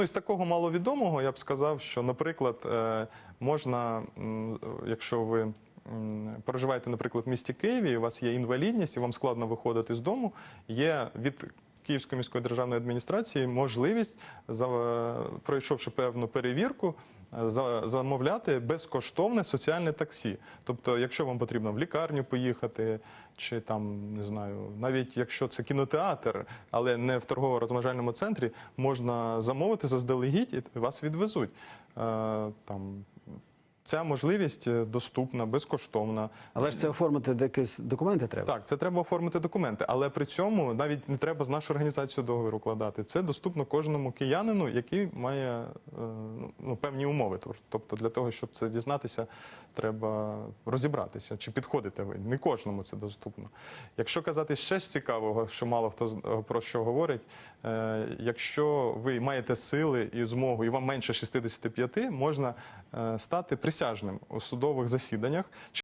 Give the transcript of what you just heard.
Ну, із такого маловідомого я б сказав, що, наприклад, е, можна, якщо ви проживаєте, наприклад, в місті Києві, у вас є інвалідність, і вам складно виходити з дому, є від Київської міської державної адміністрації можливість, пройшовши певну перевірку, замовляти безкоштовне соціальне таксі. Тобто, якщо вам потрібно в лікарню поїхати, чи там не знаю, навіть якщо це кінотеатр, але не в торгово-розважальному центрі, можна замовити заздалегідь і вас відвезуть. Е, Там ця можливість е, доступна, безкоштовна. Але ж це оформити якісь документи треба. Так, це треба оформити документи, але при цьому навіть не треба з нашою організацією договір укладати. Це доступно кожному киянину, який має е, ну, певні умови. Тобто для того, щоб це дізнатися, треба розібратися, чи підходите ви. Не кожному це доступно. Якщо казати ще з цікавого, що мало хто е, про що говорить, якщо ви маєте сили і змогу, і вам менше 65, можна стати присяжним у судових засіданнях.